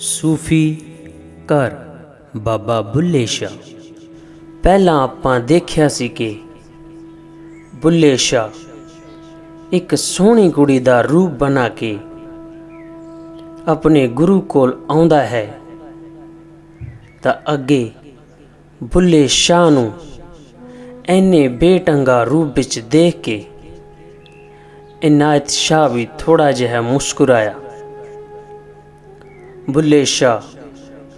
ਸੂਫੀ ਘਰ ਬਾਬਾ ਬੁੱਲੇ ਸ਼ਾਹ। ਪਹਿਲਾਂ ਆਪਾਂ ਦੇਖਿਆ ਸੀ ਕਿ ਬੁੱਲੇ ਸ਼ਾਹ ਇੱਕ ਸੋਹਣੀ ਕੁੜੀ ਦਾ ਰੂਪ ਬਣਾ ਕੇ ਆਪਣੇ ਗੁਰੂ ਕੋਲ ਆਉਂਦਾ ਹੈ। ਤਾਂ ਅੱਗੇ ਬੁੱਲੇ ਸ਼ਾਹ ਨੂੰ ਐਨੇ ਬੇਟੰਗਾ ਰੂਪ ਵਿੱਚ ਦੇਖ ਕੇ ਇਨਾਇਤ ਸ਼ਾਹ ਵੀ ਥੋੜਾ ਜਿਹਾ ਮੁਸਕਰਾਇਆ। ਬੁੱਲੇ ਸ਼ਾਹ,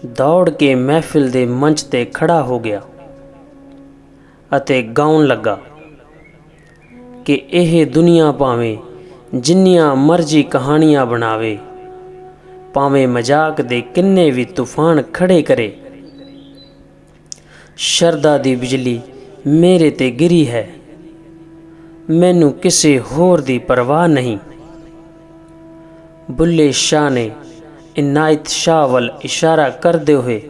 ਦੌੜ ਕੇ ਮਹਿਫਿਲ ਦੇ ਮੰਚ ਤੇ ਖੜਾ ਹੋ ਗਿਆ ਅਤੇ ਗਾਉਣ ਲੱਗਾ ਕਿ ਇਹ ਦੁਨੀਆ ਭਾਵੇਂ ਜਿੰਨੀਆਂ ਮਰਜ਼ੀ ਕਹਾਣੀਆਂ ਬਣਾਵੇ, ਭਾਵੇਂ ਮਜ਼ਾਕ ਦੇ ਕਿੰਨੇ ਵੀ ਤੂਫਾਨ ਖੜੇ ਕਰੇ ਸ਼ਰਦਾ ਦੀ ਬਿਜਲੀ ਮੇਰੇ ਤੇ ਗਿਰੀ ਹੈ, ਮੈਨੂੰ ਕਿਸੇ ਹੋਰ ਦੀ ਪਰਵਾਹ ਨਹੀਂ। ਬੁੱਲੇ ਸ਼ਾਹ ਨੇ ਇਨਾਇਤ ਸ਼ਾਹ ਵੱਲ ਇਸ਼ਾਰਾ ਕਰਦੇ ਹੋਏ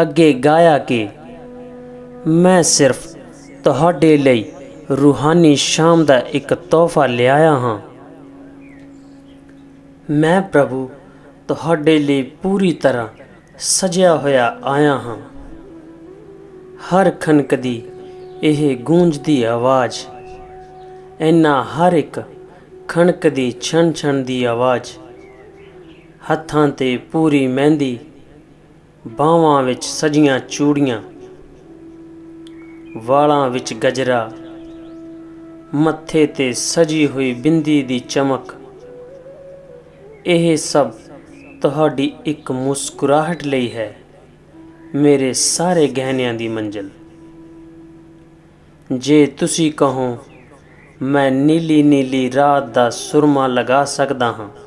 ਅੱਗੇ ਗਾਇਆ ਕਿ ਮੈਂ ਸਿਰਫ ਤੁਹਾਡੇ ਲਈ ਰੂਹਾਨੀ ਸ਼ਾਮ ਦਾ ਇੱਕ ਤੋਹਫਾ ਲਿਆਇਆ ਹਾਂ। ਮੈਂ ਪ੍ਰਭੂ ਤੁਹਾਡੇ ਲਈ ਪੂਰੀ ਤਰ੍ਹਾਂ ਸਜਿਆ ਹੋਇਆ ਆਇਆ ਹਾਂ। ਹਰ ਖਨਕ ਦੀ ਇਹ ਗੂੰਜਦੀ ਆਵਾਜ਼, ਇੰਨਾ ਹਰ ਇੱਕ ਖਣਕ ਦੀ ਛਣ ਛਣ ਦੀ ਆਵਾਜ਼ ਹੱਥਾਂ ਤੇ ਪੂਰੀ ਮਹਿੰਦੀ, ਬਾਹਾਂ ਵਿੱਚ ਸਜੀਆਂ ਚੂੜੀਆਂ, ਵਾਲਾਂ ਵਿੱਚ ਗਜਰਾ, ਮੱਥੇ ਤੇ ਸਜੀ ਹੋਈ ਬਿੰਦੀ ਦੀ ਚਮਕ। ਇਹ ਸਭ ਤੁਹਾਡੀ ਇੱਕ ਮੁਸਕਰਾਹਟ ਲਈ ਹੈ, ਮੇਰੇ ਸਾਰੇ ਗਹਿਣਿਆਂ ਦੀ ਮੰਜ਼ਿਲ। ਜੇ ਤੁਸੀਂ ਕਹੋ, ਮੈਂ ਨੀਲੀ ਨੀਲੀ ਰਾਤ ਦਾ ਸੁਰਮਾ ਲਗਾ ਸਕਦਾ ਹਾਂ।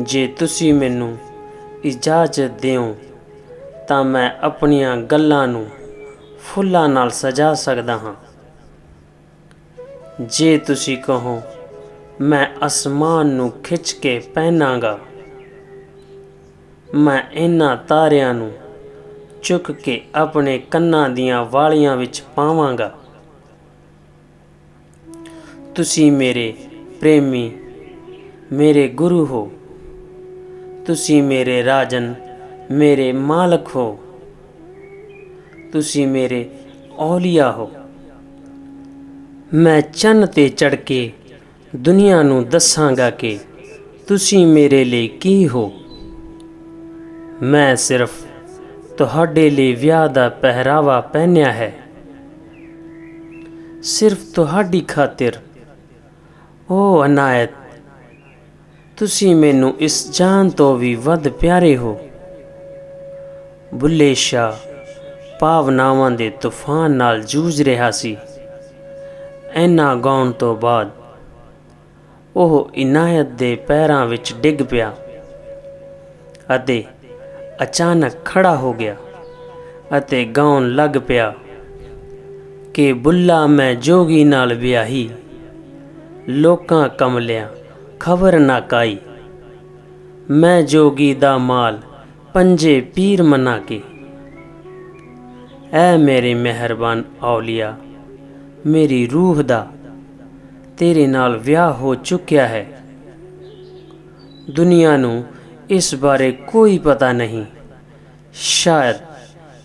ਜੇ ਤੁਸੀਂ ਮੈਨੂੰ ਇਜਾਜ਼ਤ ਦਿਓ, ਤਾਂ ਮੈਂ ਆਪਣੀਆਂ ਗੱਲਾਂ ਨੂੰ ਫੁੱਲਾਂ ਨਾਲ ਸਜਾ ਸਕਦਾ ਹਾਂ। ਜੇ ਤੁਸੀਂ ਕਹੋ, ਮੈਂ ਅਸਮਾਨ ਨੂੰ ਖਿੱਚ ਕੇ ਪਹਿਨਾਂਗਾ, ਮੈਂ ਇਹਨਾਂ ਤਾਰਿਆਂ ਨੂੰ ਚੁੱਕ ਕੇ ਆਪਣੇ ਕੰਨਾਂ ਦੀਆਂ ਵਾਲੀਆਂ ਵਿੱਚ ਪਾਵਾਂਗਾ। ਤੁਸੀਂ ਮੇਰੇ ਪ੍ਰੇਮੀ, ਮੇਰੇ ਗੁਰੂ ਹੋ। ਤੁਸੀਂ ਮੇਰੇ ਰਾਜਨ, ਮੇਰੇ ਮਾਲਕ ਹੋ। ਤੁਸੀਂ ਮੇਰੇ ਔਲੀਆ ਹੋ। ਮੈਂ ਚੰਨ ਤੇ ਚੜ ਕੇ ਦੁਨੀਆ ਨੂੰ ਦੱਸਾਂਗਾ ਕਿ ਤੁਸੀਂ ਮੇਰੇ ਲਈ ਕੀ ਹੋ। ਮੈਂ ਸਿਰਫ ਤੁਹਾਡੇ ਲਈ ਵਿਆਹ ਦਾ ਪਹਿਰਾਵਾ ਪਹਿਨਿਆ ਹੈ। ਸਿਰਫ ਤੁਹਾਡੀ ਖਾਤਰ, ਓ ਅਨਾਇਤ ਤੁਸੀਂ ਮੈਨੂੰ ਇਸ ਜਾਨ ਤੋਂ ਵੀ ਵੱਧ ਪਿਆਰੇ ਹੋ। ਬੁੱਲੇ ਸ਼ਾਹ, ਭਾਵਨਾਵਾਂ ਦੇ ਤੂਫਾਨ ਨਾਲ ਜੂਝ ਰਿਹਾ ਸੀ। ਐਨਾ ਗਾਉਣ ਤੋਂ ਬਾਅਦ ਉਹ ਇਨਾਇਤ ਦੇ ਪੈਰਾਂ ਵਿੱਚ ਡਿੱਗ ਪਿਆ ਅਤੇ ਅਚਾਨਕ ਖੜਾ ਹੋ ਗਿਆ ਅਤੇ ਗਾਉਣ ਲੱਗ ਪਿਆ ਕਿ ਬੁੱਲਾ ਮੈਂ ਜੋਗੀ ਨਾਲ ਵਿਆਹੀ, ਲੋਕਾਂ ਕਮਲਿਆਂ ਖਬਰ ਨਾ ਕਾਈ। ਮੈਂ ਜੋਗੀ ਦਾ ਮਾਲ ਪੰਜੇ ਪੀਰ ਮਨਾ ਕੇ। ਐ ਮੇਰੇ ਮਿਹਰਬਾਨ ਔਲੀਆ, ਮੇਰੀ ਰੂਹ ਦਾ ਤੇਰੇ ਨਾਲ ਵਿਆਹ ਹੋ ਚੁੱਕਿਆ ਹੈ। ਦੁਨੀਆ ਨੂੰ ਇਸ ਬਾਰੇ ਕੋਈ ਪਤਾ ਨਹੀਂ। ਸ਼ਾਇਦ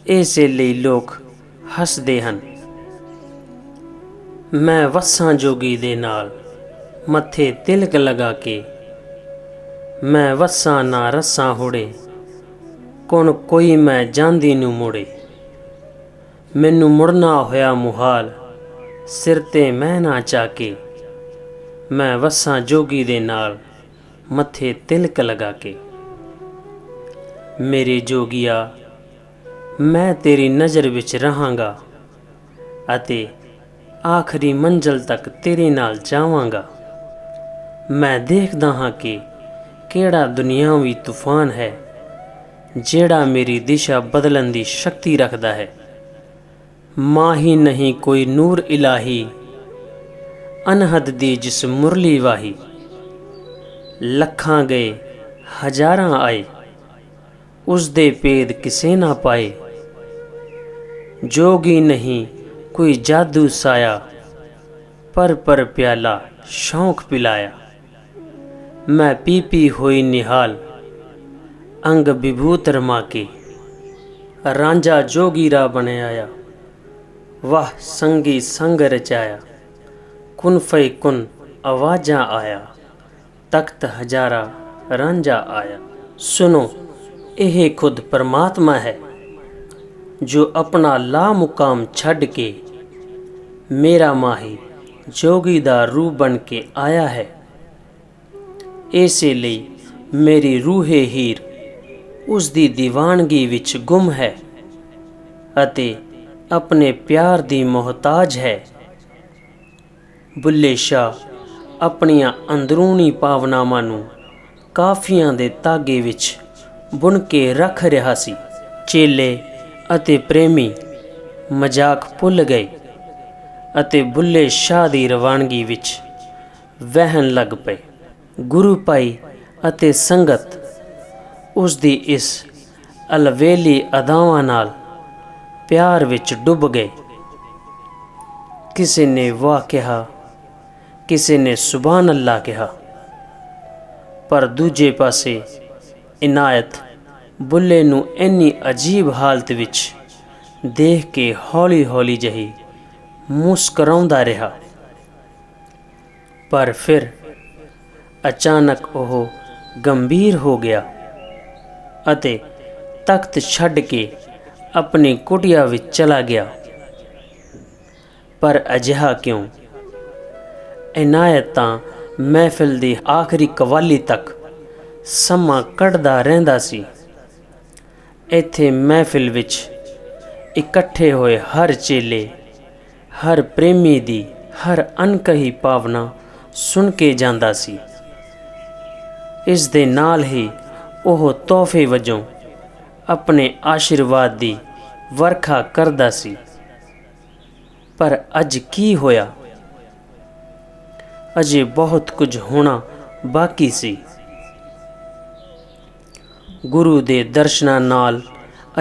ਇਸੇ ਲਈ ਲੋਕ ਹੱਸਦੇ ਹਨ। ਮੈਂ ਵਸਾਂ ਜੋਗੀ ਦੇ ਨਾਲ ਮੱਥੇ ਤਿਲਕ ਲਗਾ ਕੇ। ਮੈਂ ਵਸਾਂ ਨਾ ਰਸਾਂ ਹੋੜੇ। ਕੋਣ ਕੋਈ ਮੈਂ ਜਾਂਦੀ ਨੂੰ ਮੁੜੇ। ਮੈਨੂੰ ਮੁੜਨਾ ਹੋਇਆ ਮੁਹਾਲ। ਸਿਰ ਤੇ ਮੈਂ ਨਾ ਚਾ ਕੇ ਮੈਂ ਵਸਾਂ ਜੋਗੀ ਦੇ ਨਾਲ। ਮੱਥੇ ਤਿਲਕ ਲਗਾ ਕੇ। ਮੇਰੇ ਜੋਗੀਆ, ਮੈਂ ਤੇਰੀ ਨਜ਼ਰ ਵਿੱਚ ਰਹਾਂਗਾ ਅਤੇ ਆਖਰੀ ਮੰਜ਼ਲ ਤੱਕ ਤੇਰੇ ਨਾਲ ਜਾਵਾਂਗਾ। ਮੈਂ ਦੇਖਦਾ ਹਾਂ ਕਿ ਕਿਹੜਾ ਦੁਨਿਆਵੀ ਤੂਫਾਨ ਹੈ, ਜਿਹੜਾ ਮੇਰੀ ਦਿਸ਼ਾ ਬਦਲਣ ਦੀ ਸ਼ਕਤੀ ਰੱਖਦਾ ਹੈ। ਮਾਹੀ ਨਹੀਂ ਕੋਈ ਨੂਰ ਇਲਾਹੀ, ਅਨਹਦ ਦੀ ਜਿਸ ਮੁਰਲੀ ਵਾਹੀ। ਲੱਖਾਂ ਗਏ, ਹਜ਼ਾਰਾਂ ਆਏ, ਉਸ ਦੇ ਪੇਦ ਕਿਸੇ ਨਾ ਪਾਏ। ਜੋਗੀ ਨਹੀਂ ਕੋਈ ਜਾਦੂ ਸਾਇਆ ਪਰ ਪਰ ਪਿਆਲਾ ਸ਼ੌਂਕ ਪਿਲਾਇਆ। ਮੈਂ ਪੀ ਪੀ ਹੋਈ ਨਿਹਾਲ, ਅੰਗ ਵਿਭੂਤ ਰਮਾ ਕੇ। ਰਾਂਝਾ ਜੋਗੀਰਾ ਬਣਿਆਇਆ ਵਾਹ ਸੰਗੀ ਸੰਗ ਰਚਾਇਆ। ਕੁਨ ਫੈ ਕੁਨ ਆਵਾਜ਼ਾਂ ਆਇਆ, ਤਖਤ ਹਜ਼ਾਰਾ ਰਾਂਝਾ ਆਇਆ। ਸੁਨੋ ਇਹ ਖੁਦ ਪਰਮਾਤਮਾ ਹੈ, ਜੋ ਆਪਣਾ ਲਾ ਮੁਕਾਮ ਛੱਡ ਕੇ ਮੇਰਾ ਮਾਹੀ ਜੋਗੀ ਦਾ ਰੂਪ ਬਣ ਕੇ ਆਇਆ ਹੈ। ਇਸੇ ਲਈ ਮੇਰੀ ਰੂਹੇ ਹੀਰ ਉਸ ਦੀ ਦੀਵਾਨਗੀ ਵਿੱਚ ਗੁੰਮ ਹੈ ਅਤੇ ਆਪਣੇ ਪਿਆਰ ਦੀ ਮੁਹਤਾਜ ਹੈ। ਬੁੱਲੇ ਸ਼ਾਹ ਆਪਣੀਆਂ ਅੰਦਰੂਨੀ ਭਾਵਨਾਵਾਂ ਨੂੰ ਕਾਫੀਆਂ ਦੇ ਤਾਗੇ ਵਿੱਚ ਬੁਣ ਕੇ ਰੱਖ ਰਿਹਾ ਸੀ। ਚੇਲੇ ਅਤੇ ਪ੍ਰੇਮੀ ਮਜ਼ਾਕ ਭੁੱਲ ਗਏ ਅਤੇ ਬੁੱਲੇ ਸ਼ਾਹ ਦੀ ਰਵਾਨਗੀ ਵਿੱਚ ਵਹਿਣ ਲੱਗ ਪਏ। ਗੁਰੂ ਭਾਈ ਅਤੇ ਸੰਗਤ ਉਸ ਦੀ ਇਸ ਅਲਵੇਲੀ ਅਦਾਵਾਂ ਨਾਲ ਪਿਆਰ ਵਿੱਚ ਡੁੱਬ ਗਏ। ਕਿਸੇ ਨੇ ਵਾਹ ਕਿਹਾ, ਕਿਸੇ ਨੇ ਸੁਭਾਨ ਅੱਲਾ ਕਿਹਾ, ਪਰ ਦੂਜੇ ਪਾਸੇ ਇਨਾਇਤ ਬੁੱਲੇ ਨੂੰ ਇੰਨੀ ਅਜੀਬ ਹਾਲਤ ਵਿੱਚ ਦੇਖ ਕੇ ਹੌਲੀ-ਹੌਲੀ ਜਹੀ ਮੁਸਕਰਾਉਂਦਾ ਰਿਹਾ। ਪਰ ਫਿਰ ਅਚਾਨਕ ਉਹ ਗੰਭੀਰ ਹੋ ਗਿਆ ਅਤੇ ਤਖਤ ਛੱਡ ਕੇ ਆਪਣੀ ਕੁਟਿਆ ਵਿੱਚ ਚਲਾ ਗਿਆ। ਪਰ ਅਜਿਹਾ ਕਿਉਂ? ਇਨਾਇਤ ਤਾਂ ਮਹਿਫਿਲ ਦੀ ਆਖਰੀ ਕਵਾਲੀ ਤੱਕ ਸਮਾਂ ਕੱਢਦਾ ਰਹਿੰਦਾ ਸੀ। ਇੱਥੇ ਮਹਿਫਿਲ ਵਿੱਚ ਇਕੱਠੇ ਹੋਏ ਹਰ ਚੇਲੇ, ਹਰ ਪ੍ਰੇਮੀ ਦੀ ਹਰ ਅਨਕਹੀ ਭਾਵਨਾ ਸੁਣ ਕੇ ਜਾਂਦਾ ਸੀ। ਇਸ ਦੇ ਨਾਲ ਹੀ ਉਹ ਤੋਹਫੇ ਵਜੋਂ ਆਪਣੇ ਆਸ਼ੀਰਵਾਦ ਦੀ ਵਰਖਾ ਕਰਦਾ ਸੀ। ਪਰ ਅੱਜ ਕੀ ਹੋਇਆ? ਅਜੇ ਬਹੁਤ ਕੁਝ ਹੋਣਾ ਬਾਕੀ ਸੀ। ਗੁਰੂ ਦੇ ਦਰਸ਼ਨਾਂ ਨਾਲ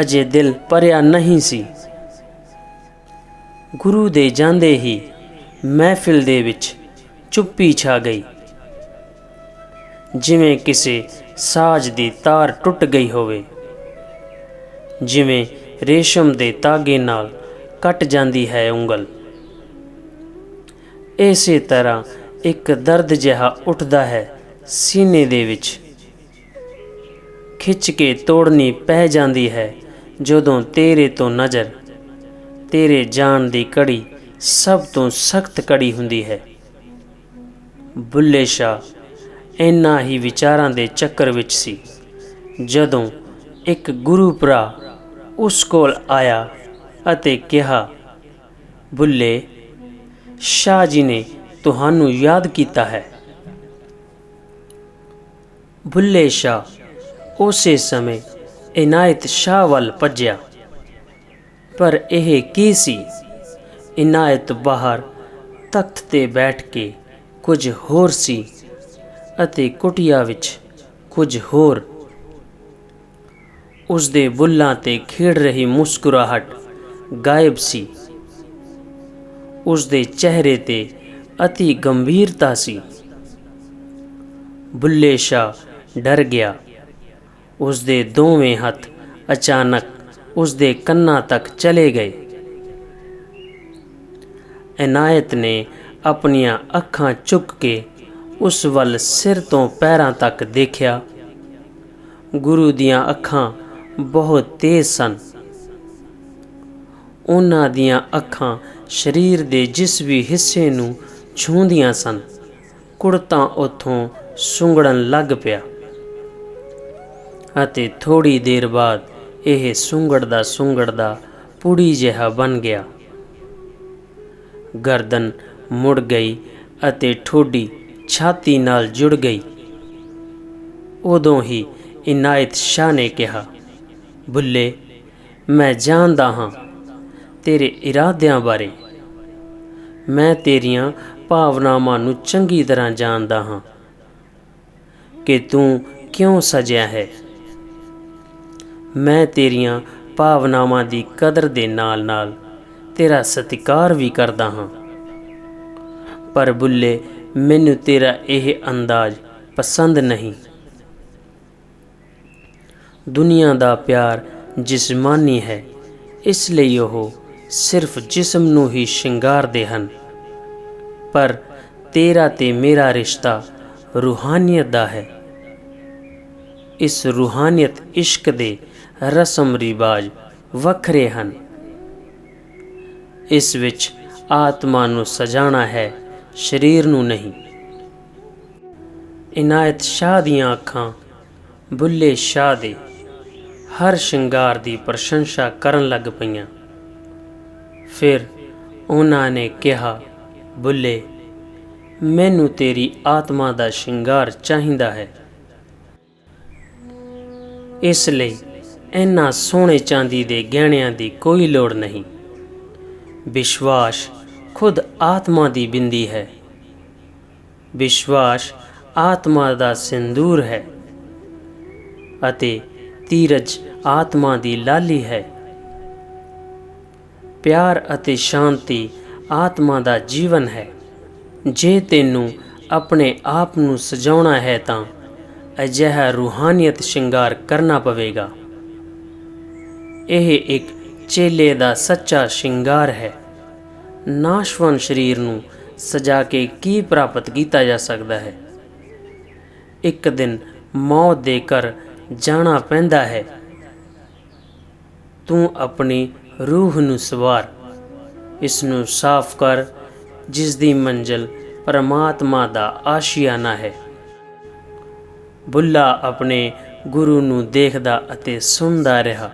ਅਜੇ ਦਿਲ ਭਰਿਆ ਨਹੀਂ ਸੀ। ਗੁਰੂ ਦੇ ਜਾਂਦੇ ਹੀ ਮਹਿਫਿਲ ਦੇ ਵਿੱਚ ਚੁੱਪੀ ਛਾ ਗਈ। ਜਿਵੇਂ ਕਿਸੇ ਸਾਜ਼ ਦੀ ਤਾਰ ਟੁੱਟ ਗਈ ਹੋਵੇ। ਜਿਵੇਂ ਰੇਸ਼ਮ ਦੇ ਤਾਗੇ ਨਾਲ ਕੱਟ ਜਾਂਦੀ ਹੈ ਉਂਗਲ। ਇਸੇ ਤਰ੍ਹਾਂ ਇੱਕ ਦਰਦ ਜਿਹਾ ਉੱਠਦਾ ਹੈ ਸੀਨੇ ਦੇ ਵਿੱਚ। ਖਿੱਚ ਕੇ ਤੋੜਨੀ ਪੈ ਜਾਂਦੀ ਹੈ ਜਦੋਂ ਤੇਰੇ ਤੋਂ ਨਜ਼ਰ, ਤੇਰੇ ਜਾਨ ਦੀ ਕੜੀ ਸਭ ਤੋਂ ਸਖਤ ਕੜੀ ਹੁੰਦੀ ਹੈ। ਬੁੱਲੇ ਸ਼ਾਹ ਇੰਨਾ ਹੀ ਵਿਚਾਰਾਂ ਦੇ ਚੱਕਰ ਵਿੱਚ ਸੀ, ਜਦੋਂ ਇੱਕ ਗੁਰੂ ਭਰਾ ਉਸ ਕੋਲ ਆਇਆ ਅਤੇ ਕਿਹਾ, ਬੁੱਲੇ, ਸ਼ਾਹ ਜੀ ਨੇ ਤੁਹਾਨੂੰ ਯਾਦ ਕੀਤਾ ਹੈ। ਬੁੱਲੇ ਸ਼ਾਹ ਉਸੇ ਸਮੇਂ ਇਨਾਇਤ ਸ਼ਾਹ ਵੱਲ ਭੱਜਿਆ। ਪਰ ਇਹ ਕੀ ਸੀ? ਇਨਾਇਤ ਬਾਹਰ ਤਖਤ ਤੇ ਬੈਠ ਕੇ ਕੁਝ ਹੋਰ ਸੀ। ਅਤੇ ਕੁਟਿਆ ਵਿੱਚ ਕੁਝ ਹੋਰ। ਉਸ ਦੇ ਬੁੱਲਾਂ ਤੇ ਖੇਡ ਰਹੀ ਮੁਸਕਰਾਹਟ ਗਾਇਬ ਸੀ। ਉਸ ਦੇ ਚਿਹਰੇ ਤੇ ਅਤੀ ਗੰਭੀਰਤਾ ਸੀ। ਬੁੱਲੇ ਸ਼ਾਹ ਡਰ ਗਿਆ। ਉਸ ਦੇ ਦੋਵੇਂ ਹੱਥ ਅਚਾਨਕ ਉਸ ਦੇ ਕੰਨਾਂ ਤੱਕ ਚਲੇ ਗਏ। ਇਨਾਇਤ ਨੇ ਆਪਣੀਆਂ ਅੱਖਾਂ ਚੁੱਕ ਕੇ ਉਸ ਵੱਲ ਸਿਰ ਤੋਂ ਪੈਰਾਂ ਤੱਕ ਦੇਖਿਆ। ਗੁਰੂ ਦੀਆਂ ਅੱਖਾਂ ਬਹੁਤ ਤੇਜ਼ ਸਨ। ਉਹਨਾਂ ਦੀਆਂ ਅੱਖਾਂ ਸਰੀਰ ਦੇ ਜਿਸ ਵੀ ਹਿੱਸੇ ਨੂੰ ਛੂੰਦੀਆਂ ਸਨ। ਕੁੜਤਾ ਉਥੋਂ ਸੁੰਗੜਨ ਲੱਗ ਪਿਆ ਅਤੇ ਥੋੜੀ ਦੇਰ ਬਾਅਦ ਇਹ ਸੁੰਗੜਦਾ ਸੁੰਗੜਦਾ ਪੁੜੀ ਜਿਹਾ ਬਣ ਗਿਆ। ਗਰਦਨ ਮੁੜ ਗਈ ਅਤੇ ਠੋਡੀ ਛਾਤੀ ਨਾਲ ਜੁੜ ਗਈ। ਉਦੋਂ ਹੀ ਇਨਾਇਤ ਸ਼ਾਹ ਨੇ ਕਿਹਾ, ਬੁੱਲੇ, ਮੈਂ ਜਾਣਦਾ ਹਾਂ ਤੇਰੇ ਇਰਾਦਿਆਂ ਬਾਰੇ। ਮੈਂ ਤੇਰੀਆਂ ਭਾਵਨਾਵਾਂ ਨੂੰ ਚੰਗੀ ਤਰ੍ਹਾਂ ਜਾਣਦਾ ਹਾਂ ਕਿ ਤੂੰ ਕਿਉਂ ਸਜਿਆ ਹੈ। ਮੈਂ ਤੇਰੀਆਂ ਭਾਵਨਾਵਾਂ ਦੀ ਕਦਰ ਦੇ ਨਾਲ-ਨਾਲ ਤੇਰਾ ਸਤਿਕਾਰ ਵੀ ਕਰਦਾ ਹਾਂ। ਪਰ ਬੁੱਲੇ ਮੈਨੂੰ ਤੇਰਾ ਇਹ ਅੰਦਾਜ਼ ਪਸੰਦ ਨਹੀਂ। ਦੁਨੀਆ ਦਾ ਪਿਆਰ ਜਿਸਮਾਨੀ ਹੈ, ਇਸ ਲਈ ਉਹ ਸਿਰਫ ਜਿਸਮ ਨੂੰ ਹੀ ਸ਼ਿੰਗਾਰਦੇ ਹਨ। ਪਰ ਤੇਰਾ ਤੇ ਮੇਰਾ ਰਿਸ਼ਤਾ ਰੂਹਾਨੀਅਤ ਦਾ ਹੈ। ਇਸ ਰੂਹਾਨੀਅਤ ਇਸ਼ਕ ਦੇ ਰਸਮ ਰਿਵਾਜ ਵੱਖਰੇ ਹਨ। ਇਸ ਵਿੱਚ ਆਤਮਾ ਨੂੰ ਸਜਾਣਾ ਹੈ ਸਰੀਰ ਨੂੰ ਨਹੀਂ। ਇਨਾਇਤ ਸ਼ਾਹ ਦੀਆਂ ਅੱਖਾਂ ਬੁੱਲੇ ਸ਼ਾਹ ਦੇ ਹਰ ਸ਼ਿੰਗਾਰ ਦੀ ਪ੍ਰਸ਼ੰਸਾ ਕਰਨ ਲੱਗ ਪਈਆਂ। ਫਿਰ ਉਹਨਾਂ ਨੇ ਕਿਹਾ, ਬੁੱਲੇ, ਮੈਨੂੰ ਤੇਰੀ ਆਤਮਾ ਦਾ ਸ਼ਿੰਗਾਰ ਚਾਹੀਦਾ ਹੈ। ਇਸ ਲਈ ਇਹਨਾਂ ਸੋਹਣੇ ਚਾਂਦੀ ਦੇ ਗਹਿਣਿਆਂ ਦੀ ਕੋਈ ਲੋੜ ਨਹੀਂ। ਵਿਸ਼ਵਾਸ ਖੁਦ ਆਤਮਾ ਦੀ ਬਿੰਦੀ ਹੈ। ਵਿਸ਼ਵਾਸ ਆਤਮਾ ਦਾ ਸਿੰਦੂਰ ਹੈ ਅਤੇ ਧੀਰਜ ਆਤਮਾ ਦੀ ਲਾਲੀ ਹੈ। ਪਿਆਰ ਅਤੇ ਸ਼ਾਂਤੀ ਆਤਮਾ ਦਾ ਜੀਵਨ ਹੈ। ਜੇ ਤੈਨੂੰ ਆਪਣੇ ਆਪ ਨੂੰ ਸਜਾਉਣਾ ਹੈ ਤਾਂ ਅਜਿਹਾ ਰੂਹਾਨੀਅਤ ਸ਼ਿੰਗਾਰ ਕਰਨਾ ਪਵੇਗਾ। ਇਹ ਇੱਕ ਚੇਲੇ ਦਾ ਸੱਚਾ ਸ਼ਿੰਗਾਰ ਹੈ। ਨਾਸ਼ਵਨ ਸਰੀਰ ਨੂੰ ਸਜਾ ਕੇ ਕੀ ਪ੍ਰਾਪਤ ਕੀਤਾ ਜਾ ਸਕਦਾ ਹੈ? ਇੱਕ ਦਿਨ ਮੌਤ ਦੇ ਘਰ ਜਾਣਾ ਪੈਂਦਾ ਹੈ। ਤੂੰ ਆਪਣੀ ਰੂਹ ਨੂੰ ਸਵਾਰ। ਇਸ ਨੂੰ ਸਾਫ਼ ਕਰ ਜਿਸ ਦੀ ਮੰਜ਼ਲ ਪਰਮਾਤਮਾ ਦਾ ਆਸ਼ੀਆਨਾ ਹੈ। ਬੁੱਲਾ ਆਪਣੇ ਗੁਰੂ ਨੂੰ ਦੇਖਦਾ ਅਤੇ ਸੁਣਦਾ ਰਿਹਾ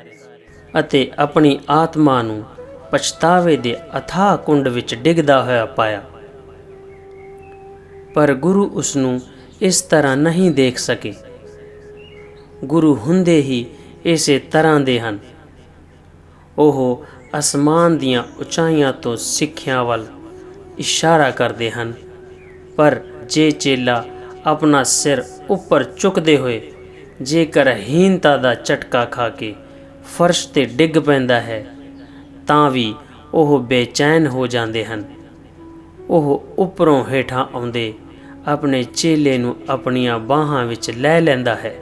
ਅਤੇ ਆਪਣੀ ਆਤਮਾ ਨੂੰ ਪਛਤਾਵੇ ਦੇ ਅਥਾਹ ਕੁੰਡ ਵਿੱਚ ਡਿੱਗਦਾ ਹੋਇਆ ਪਾਇਆ। ਪਰ ਗੁਰੂ ਉਸ ਨੂੰ ਇਸ ਤਰ੍ਹਾਂ ਨਹੀਂ ਦੇਖ ਸਕੇ। ਗੁਰੂ ਹੁੰਦੇ ਹੀ ਇਸੇ ਤਰ੍ਹਾਂ ਦੇ ਹਨ। ਉਹ ਅਸਮਾਨ ਦੀਆਂ ਉਚਾਈਆਂ ਤੋਂ ਸਿੱਖਿਆ ਵੱਲ ਇਸ਼ਾਰਾ ਕਰਦੇ ਹਨ। ਪਰ ਜੇ ਚੇਲਾ ਆਪਣਾ ਸਿਰ ਉੱਪਰ ਚੁੱਕਦੇ ਹੋਏ ਜੇਕਰ ਹੀਨਤਾ ਦਾ ਝਟਕਾ ਖਾ ਕੇ ਫਰਸ਼ ਤੇ ਡਿੱਗ ਪੈਂਦਾ ਹੈ ਤਾਂ ਵੀ ਉਹ ਬੇਚੈਨ ਹੋ ਜਾਂਦੇ ਹਨ। ਉਹ ਉੱਪਰੋਂ ਹੇਠਾਂ ਆਉਂਦੇ ਆਪਣੇ ਚੇਲੇ ਨੂੰ ਆਪਣੀਆਂ ਬਾਹਾਂ ਵਿੱਚ ਲੈ ਲੈਂਦਾ ਹੈ।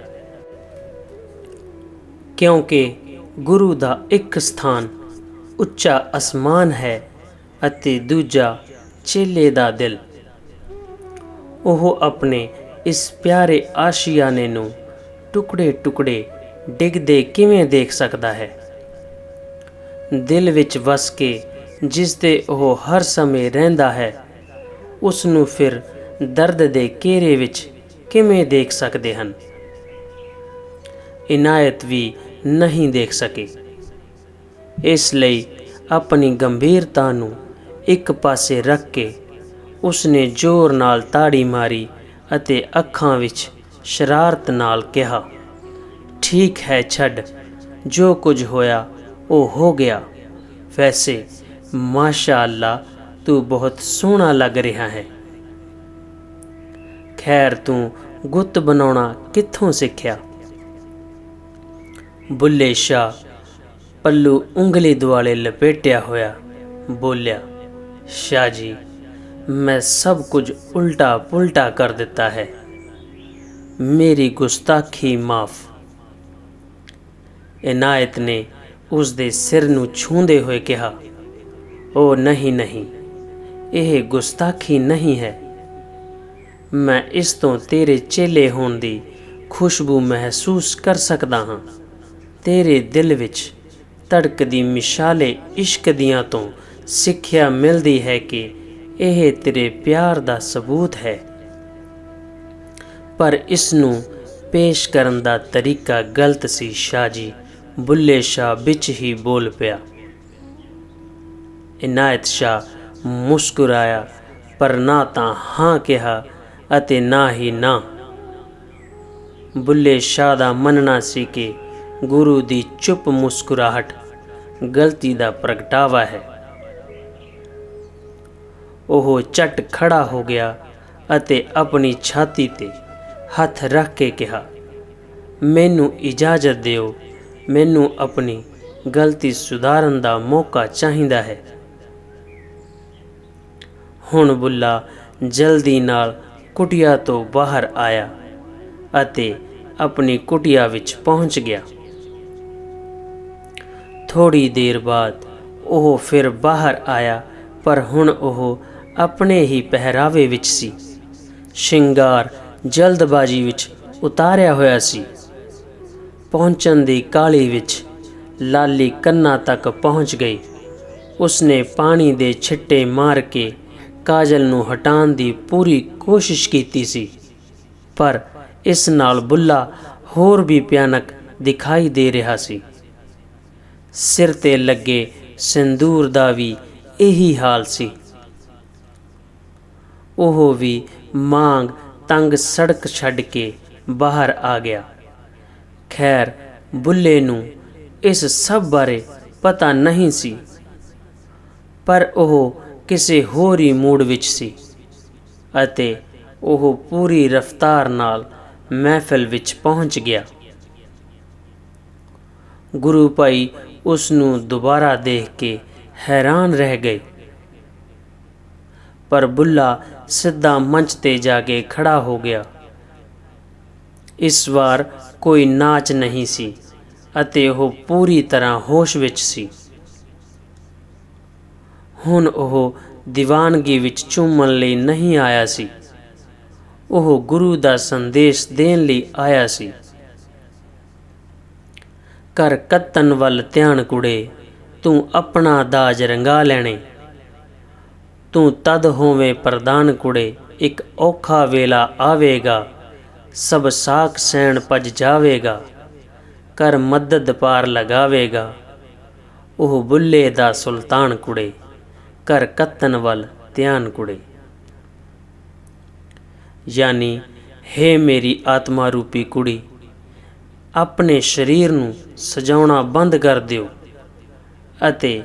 ਕਿਉਂਕਿ ਗੁਰੂ ਦਾ ਇੱਕ ਸਥਾਨ ਉੱਚਾ ਅਸਮਾਨ ਹੈ ਅਤੇ ਦੂਜਾ ਚੇਲੇ ਦਾ ਦਿਲ। ਉਹ ਆਪਣੇ ਇਸ ਪਿਆਰੇ ਆਸ਼ੀਆਨੇ ਨੂੰ ਟੁਕੜੇ ਟੁਕੜੇ ਡਿੱਗਦੇ ਕਿਵੇਂ ਦੇਖ ਸਕਦਾ ਹੈ? ਦਿਲ ਵਿੱਚ ਵਸ ਕੇ ਜਿਸ ਤੇ ਉਹ ਹਰ ਸਮੇਂ ਰਹਿੰਦਾ ਹੈ ਉਸ ਨੂੰ ਫਿਰ ਦਰਦ ਦੇ ਘੇਰੇ ਵਿੱਚ ਕਿਵੇਂ ਦੇਖ ਸਕਦੇ ਹਨ? ਇਨਾਇਤ ਵੀ ਨਹੀਂ ਦੇਖ ਸਕੇ। ਇਸ ਲਈ ਆਪਣੀ ਗੰਭੀਰਤਾ ਨੂੰ ਇੱਕ ਪਾਸੇ ਰੱਖ ਕੇ ਉਸਨੇ ਜ਼ੋਰ ਨਾਲ ਤਾੜੀ ਮਾਰੀ ਅਤੇ ਅੱਖਾਂ ਵਿੱਚ ਸ਼ਰਾਰਤ ਨਾਲ ਕਿਹਾ, ਠੀਕ ਹੈ, ਛੱਡ। ਜੋ ਕੁਝ ਹੋਇਆ ਉਹ ਹੋ ਗਿਆ। ਵੈਸੇ ਮਾਸ਼ਾ ਤੂੰ ਬਹੁਤ ਸੋਹਣਾ ਲੱਗ ਰਿਹਾ ਹੈ। ਖੈਰ, ਤੂੰ ਗੁੱਤ ਬਣਾਉਣਾ ਕਿੱਥੋਂ ਸਿੱਖਿਆ? ਬੁੱਲੇ ਸ਼ਾ ਪੱਲੂ ਉਂਗਲੀ ਦੁਆਲੇ ਲਪੇਟਿਆ ਹੋਇਆ ਬੋਲਿਆ, ਸ਼ਾਹ ਜੀ, ਮੈਂ ਸਭ ਕੁਝ ਉਲਟਾ ਪੁਲਟਾ ਕਰ ਦਿੱਤਾ ਹੈ। ਮੇਰੀ ਗੁਸਤਾਖੀ ਮਾਫ। ਇਨਾਇਤ ਨੇ ਉਸ ਦੇ ਸਿਰ ਨੂੰ ਛੂੰਦੇ ਹੋਏ ਕਿਹਾ ਉਹ ਨਹੀਂ ਨਹੀਂ, ਇਹ ਗੁਸਤਾਖੀ ਨਹੀਂ ਹੈ। ਮੈਂ ਇਸ ਤੋਂ ਤੇਰੇ ਚੇਲੇ ਹੋਣ ਦੀ ਖੁਸ਼ਬੂ ਮਹਿਸੂਸ ਕਰ ਸਕਦਾ ਹਾਂ। ਤੇਰੇ ਦਿਲ ਵਿੱਚ ਧੜਕਦੀ ਮਿਸ਼ਾਲੇ ਇਸ਼ਕ ਦੀਆਂ ਤੋਂ ਸਿੱਖਿਆ ਮਿਲਦੀ ਹੈ ਕਿ ਇਹ ਤੇਰੇ ਪਿਆਰ ਦਾ ਸਬੂਤ ਹੈ। ਪਰ ਇਸ ਨੂੰ ਪੇਸ਼ ਕਰਨ ਦਾ ਤਰੀਕਾ ਗਲਤ ਸੀ, ਸ਼ਾਹ ਜੀ। ਬੁੱਲੇ ਸ਼ਾਹ ਵਿੱਚ ਹੀ ਬੋਲ ਪਿਆ। ਇਨਾਇਤ ਸ਼ਾਹ ਮੁਸਕਰਾਇਆ, ਪਰ ਨਾ ਤਾਂ ਹਾਂ ਕਿਹਾ ਅਤੇ ਨਾ ਹੀ ਨਾ। ਬੁੱਲੇ ਸ਼ਾਹ ਦਾ ਮੰਨਣਾ ਸੀ ਕਿ ਗੁਰੂ ਦੀ ਚੁੱਪ ਮੁਸਕਰਾਹਟ ਗਲਤੀ ਦਾ ਪ੍ਰਗਟਾਵਾ ਹੈ। ਉਹ ਝਟ ਖੜਾ ਹੋ ਗਿਆ ਅਤੇ ਆਪਣੀ ਛਾਤੀ ਤੇ ਹੱਥ ਰੱਖ ਕੇ ਕਿਹਾ, ਮੈਨੂੰ ਇਜਾਜ਼ਤ ਦਿਓ ਮੈਨੂੰ ਆਪਣੀ ਗਲਤੀ ਸੁਧਾਰਨ ਦਾ ਮੌਕਾ ਚਾਹੀਦਾ ਹੈ। ਹੁਣ ਬੁੱਲਾ ਜਲਦੀ ਨਾਲ ਕੁਟਿਆ ਤੋਂ ਬਾਹਰ ਆਇਆ ਅਤੇ ਆਪਣੀ ਕੁਟਿਆ ਵਿੱਚ ਪਹੁੰਚ ਗਿਆ। ਥੋੜੀ ਦੇਰ ਬਾਅਦ ਉਹ ਫਿਰ ਬਾਹਰ ਆਇਆ, ਪਰ ਹੁਣ ਉਹ ਆਪਣੇ ਹੀ ਪਹਿਰਾਵੇ ਵਿੱਚ ਸੀ। ਸ਼ਿੰਗਾਰ ਜਲਦਬਾਜ਼ੀ ਵਿੱਚ ਉਤਾਰਿਆ ਹੋਇਆ ਸੀ। ਪਹੁੰਚਣ ਦੀ ਕਾਲੀ ਵਿੱਚ ਲਾਲੀ ਕੰਨਾਂ ਤੱਕ ਪਹੁੰਚ ਗਈ। ਉਸਨੇ ਪਾਣੀ ਦੇ ਛਿੱਟੇ ਮਾਰ ਕੇ ਕਾਜਲ ਨੂੰ ਹਟਾਉਣ ਦੀ ਪੂਰੀ ਕੋਸ਼ਿਸ਼ ਕੀਤੀ ਸੀ। ਪਰ ਇਸ ਨਾਲ ਬੁੱਲਾ ਹੋਰ ਵੀ ਭਿਆਨਕ ਦਿਖਾਈ ਦੇ ਰਿਹਾ ਸੀ। ਸਿਰ ਤੇ ਲੱਗੇ ਸਿੰਦੂਰ ਦਾ ਵੀ ਇਹੀ ਹਾਲ ਸੀ। ਉਹ ਵੀ ਮਾਂਗ ਤੰਗ ਸੜਕ ਛੱਡ ਕੇ ਬਾਹਰ ਆ ਗਿਆ। ਖੈਰ, ਬੁੱਲੇ ਨੂੰ ਇਸ ਸਭ ਬਾਰੇ ਪਤਾ ਨਹੀਂ ਸੀ, ਪਰ ਉਹ ਕਿਸੇ ਹੋਰ ਹੀ ਮੂਡ ਵਿੱਚ ਸੀ ਅਤੇ ਉਹ ਪੂਰੀ ਰਫ਼ਤਾਰ ਨਾਲ ਮਹਿਫਿਲ ਵਿੱਚ ਪਹੁੰਚ ਗਿਆ। ਗੁਰੂ ਭਾਈ ਉਸ ਨੂੰ ਦੁਬਾਰਾ ਦੇਖ ਕੇ ਹੈਰਾਨ ਰਹਿ ਗਏ। ਪਰ ਬੁੱਲਾ ਸਿੱਧਾ ਮੰਚ ਤੇ ਜਾ ਕੇ ਖੜਾ ਹੋ ਗਿਆ। ਇਸ ਵਾਰ ਕੋਈ ਨਾਚ ਨਹੀਂ ਸੀ ਅਤੇ ਉਹ ਪੂਰੀ ਤਰ੍ਹਾਂ ਹੋਸ਼ ਵਿੱਚ ਸੀ। ਹੁਣ ਉਹ ਦੀਵਾਨਗੀ ਵਿੱਚ ਝੂਮਣ ਲਈ ਨਹੀਂ ਆਇਆ ਸੀ। ਉਹ ਗੁਰੂ ਦਾ ਸੰਦੇਸ਼ ਦੇਣ ਲਈ ਆਇਆ ਸੀ। ਕਰ ਕੱਤਨ ਵੱਲ ਧਿਆਨ ਕੁੜੇ, ਤੂੰ ਆਪਣਾ ਦਾਜ ਰੰਗਾ ਲੈਣੇ। ਤੂੰ ਤਦ ਹੋਵੇਂ ਪ੍ਰਦਾਨ ਕੁੜੇ, ਇੱਕ ਔਖਾ ਵੇਲਾ ਆਵੇਗਾ। ਸਭ ਸਾਖ ਸੈਣ ਭਜ ਜਾਵੇਗਾ ਕਰ ਮਦਦ ਪਾਰ ਲਗਾਵੇਗਾ। ਉਹ ਬੁੱਲੇ ਦਾ ਸੁਲਤਾਨ ਕੁੜੇ ਕਰ ਕੱਤਨ ਵੱਲ ਧਿਆਨ ਕੁੜੇ। ਯਾਨੀ, ਹੈ ਮੇਰੀ ਆਤਮਾ ਰੂਪੀ ਕੁੜੀ, ਆਪਣੇ ਸਰੀਰ ਨੂੰ ਸਜਾਉਣਾ ਬੰਦ ਕਰ ਦਿਓ ਅਤੇ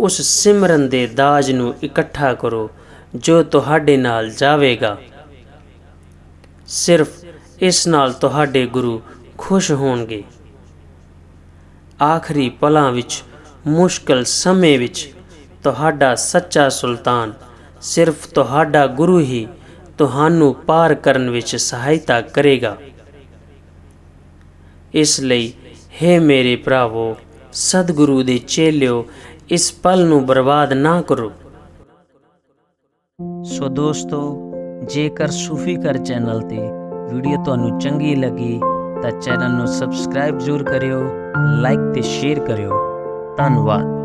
ਉਸ ਸਿਮਰਨ ਦੇ ਦਾਜ ਨੂੰ ਇਕੱਠਾ ਕਰੋ ਜੋ ਤੁਹਾਡੇ ਨਾਲ ਜਾਵੇਗਾ। ਸਿਰਫ ਇਸ ਨਾਲ ਤੁਹਾਡੇ ਗੁਰੂ ਖੁਸ਼ ਹੋਣਗੇ। ਆਖਰੀ ਪਲਾਂ ਵਿੱਚ, ਮੁਸ਼ਕਲ ਸਮੇਂ ਵਿੱਚ ਤੁਹਾਡਾ ਸੱਚਾ ਸੁਲਤਾਨ ਸਿਰਫ ਤੁਹਾਡਾ ਗੁਰੂ ਹੀ ਤੁਹਾਨੂੰ ਪਾਰ ਕਰਨ ਵਿੱਚ ਸਹਾਇਤਾ ਕਰੇਗਾ। ਇਸ ਲਈ हे ਮੇਰੇ ਭਰਾਵੋ, ਸਤਿਗੁਰੂ ਦੇ ਚੇਲਿਓ, ਇਸ ਪਲ ਨੂੰ ਬਰਬਾਦ ਨਾ ਕਰੋ। ਸੋ ਦੋਸਤੋ, ਜੇਕਰ ਸੂਫੀ ਕਰ ਚੈਨਲ ਤੇ ਵੀਡੀਓ ਤੁਹਾਨੂੰ ਚੰਗੀ ਲੱਗੀ ਤਾਂ ਚੈਨਲ ਨੂੰ ਸਬਸਕ੍ਰਾਈਬ ਜ਼ਰੂਰ ਕਰਿਓ ਲਾਈਕ ਤੇ ਸ਼ੇਅਰ ਕਰਿਓ। ਧੰਨਵਾਦ।